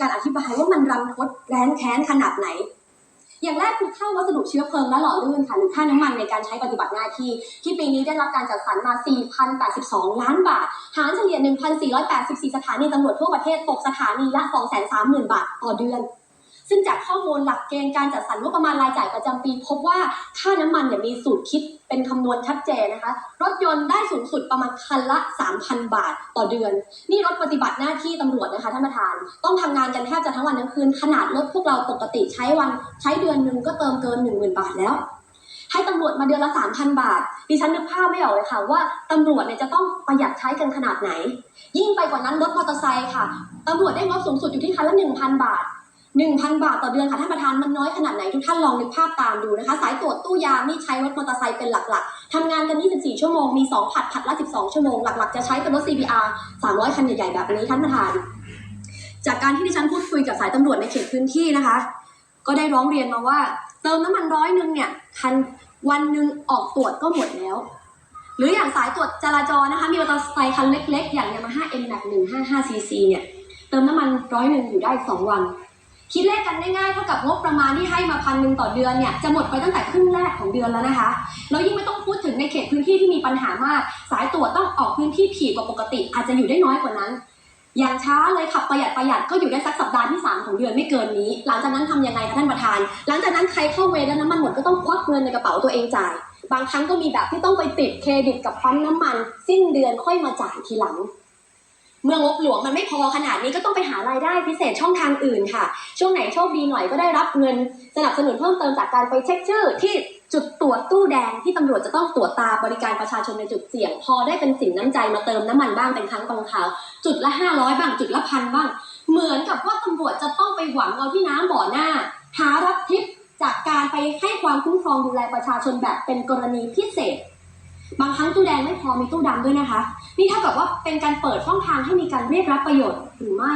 การอธิบายว่ามันรันทดแร้นแค้นขนาดไหน อย่างแรกคือค่าวัสดุเชื้อเพลิงและหล่อลื่นค่ะหรือค่าน้ำมันในการใช้ปฏิบัติหน้าที่ ที่ปีนี้ได้รับการจัดสรรมา 4,082 ล้านบาท หารเฉลี่ย 1,484 สถานีตำรวจทั่วประเทศตกสถานีละ 230,000 บาทต่อเดือน ซึ่งจากข้อมูลหลักเกณฑ์การจัดสรรงบประมาณรายจ่ายประจำปี พบว่าค่าน้ำมันเนี่ยมีสูตรคิดเป็นคำนวณชัดเจนนะคะ รถยนต์ได้สูงสุดประมาณคันละ 3,000 บาทต่อเดือน นี่รถปฏิบัติหน้าที่ตำรวจนะคะท่านประธาน ต้องทำงานกันแทบจะทั้งวันทั้งคืน ขนาดรถพวกเราปกติใช้วันใช้เดือนหนึ่งก็เติมเกิน 10,000 บาทแล้ว ให้ตำรวจมาเดือนละ 3,000 บาท ดิฉันนึกภาพไม่ออกเลยค่ะ ว่าตำรวจเนี่ยจะต้องประหยัดใช้กันขนาดไหน ยิ่งไปกว่านั้นรถมอเตอร์ไซค์ค่ะตำรวจได้งบสูงสุดอยู่ที่คันละ 1,000 บาท 1,000 บาทต่อเดือนค่ะท่านประธานมันน้อยขนาดไหนทุกท่านลองนึกภาพตามดูนะคะ สายตรวจตู้ยามนี่ใช้รถมอเตอร์ไซค์เป็นหลักๆทำงานกัน 24 ชั่วโมงมี 2 ผัดผัดละ 12 ชั่วโมงหลักๆ จะใช้เป็นรถ CBR 300 คันใหญ่ๆ แบบนี้ท่านประธาน จากการที่ดิฉันพูดคุยกับสายตำรวจในเขตพื้นที่นะคะ ก็ได้ร้องเรียนมาว่า เติมน้ำมันร้อยหนึ่งเนี่ยคันวันหนึ่งออกตรวจก็หมดแล้ว หรืออย่างสายตรวจจราจรนะคะมีมอเตอร์ไซค์คันเล็ก ๆ อย่าง Yamaha M Max 155 cc เนี่ยเติมน้ำมันร้อยหนึ่งอยู่ได้สองวัน คิดเลขกันง่ายๆเท่ากับงบประมาณที่ให้มาพันหนึ่งต่อเดือนเนี่ยจะหมดไปตั้งแต่ครึ่งแรกของเดือนแล้วนะคะแล้วยิ่งไม่ต้องพูดถึงในเขตพื้นที่ที่มีปัญหามาก สายตรวจต้องออกพื้นที่ถี่กว่าปกติ อาจจะอยู่ได้น้อยกว่านั้น อย่างช้าเลยขับประหยัดประหยัดก็อยู่ได้สักสัปดาห์ที่ 3 ของเดือนไม่เกินนี้ หลังจากนั้นทำยังไงคะท่านประธาน หลังจากนั้นใครเข้าเวรแล้วน้ำมันหมดก็ต้องควักเงินในกระเป๋าตัวเองจ่าย บางครั้งก็มีแบบที่ต้องไปติดเครดิตกับปั๊มน้ำมัน สิ้นเดือนค่อยมาจ่ายทีหลัง เมืองบหลวงมันไม่พอขนาดนี้ก็ต้องไปหารายได้พิเศษช่องทางอื่นค่ะ ช่วงไหนโชคดีหน่อยก็ได้รับเงินสนับสนุนเพิ่มเติมจากการไปเช็คชื่อ ที่จุดตรวจตู้แดงที่ตำรวจจะต้องตรวจตาบริการประชาชนในจุดเสี่ยง พอได้เป็นสินน้ำใจมาเติมน้ำมันบ้างเป็นครั้งตรงคราวจุดละห้าร้อยบ้างจุดละพันบ้าง เหมือนกับว่าตำรวจจะต้องไปหวังเอาที่น้ำบ่อหน้า หารับทิปจากการไปให้ความคุ้มครองดูแลประชาชนแบบเป็นกรณีพิเศษ บางครั้งตู้แดงไม่พอมีตู้ดำด้วยนะคะ นี่เท่ากับว่าเป็นการเปิดช่องทางให้มีการเรียกรับประโยชน์หรือไม่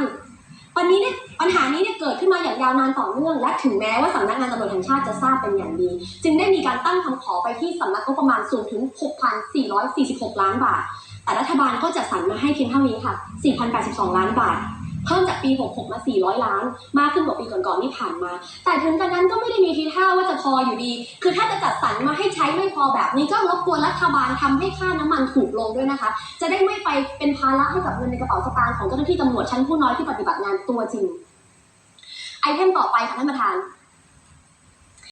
วันนี้เนี่ยปัญหานี้เนี่ยเกิดขึ้นมาอย่างยาวนานต่อเนื่อง และถึงแม้ว่าสำนักงานตำรวจแห่งชาติจะทราบเป็นอย่างดี จึงได้มีการตั้งคำขอไปที่สำนักงบประมาณสูงถึง 6,446 ล้านบาท แต่รัฐบาลก็จัดสรรมาให้เพียงเท่านี้ค่ะ 4,082 ล้านบาท เพิ่มจากปี 66 มา 400 ล้าน มากขึ้นกว่าปีก่อนๆที่ผ่านมา แต่ถึงกระนั้นก็ไม่ได้มีทีท่าว่า ออยู่ดี คือถ้าจะจัดสรรมาให้ใช้ไม่พอแบบนี้ก็รบกวนรัฐบาลทำให้ค่าน้ำมันถูกลงด้วยนะคะ จะได้ไม่ไปเป็นภาระให้กับเงินในกระเป๋าสตางค์ของเจ้าหน้าที่ตำรวจชั้นผู้น้อยที่ปฏิบัติงานตัวจริง ไอเทมต่อไปค่ะท่านประธาน